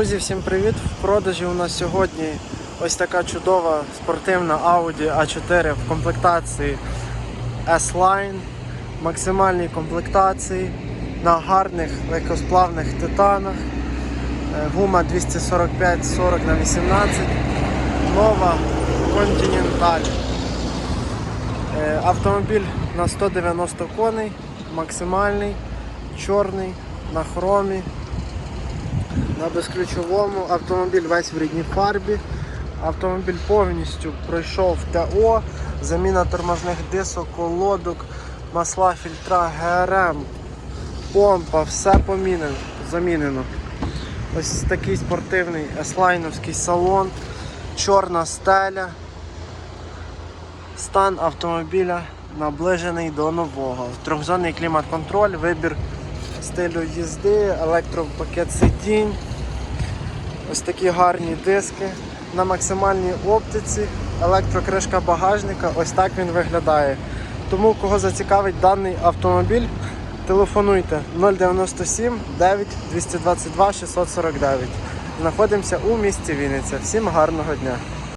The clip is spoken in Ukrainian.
Друзі, всім привіт! В продажі у нас сьогодні ось така чудова спортивна Audi A4 в комплектації S-Line, максимальній комплектації на гарних легкосплавних титанах. Е, Гума 245-40 на 18 нова Continental. Е, Автомобіль на 190 коней, максимальний, чорний, на хромі. На безключовому автомобіль весь в рідній фарбі. Автомобіль повністю пройшов ТО, заміна тормозних дисок, колодок, масла, фільтра, ГРМ, помпа, все помінено, замінено. Ось такий спортивний еслайновський салон, чорна стеля. Стан автомобіля наближений до нового. Трьохзонний клімат-контроль, вибір стилю їзди, електропакет сидінь. Ось такі гарні диски на максимальній оптиці, електрокришка багажника, ось так він виглядає. Тому кого зацікавить даний автомобіль, телефонуйте 097 9 222 649. Знаходимося у місті Вінниця. Всім гарного дня!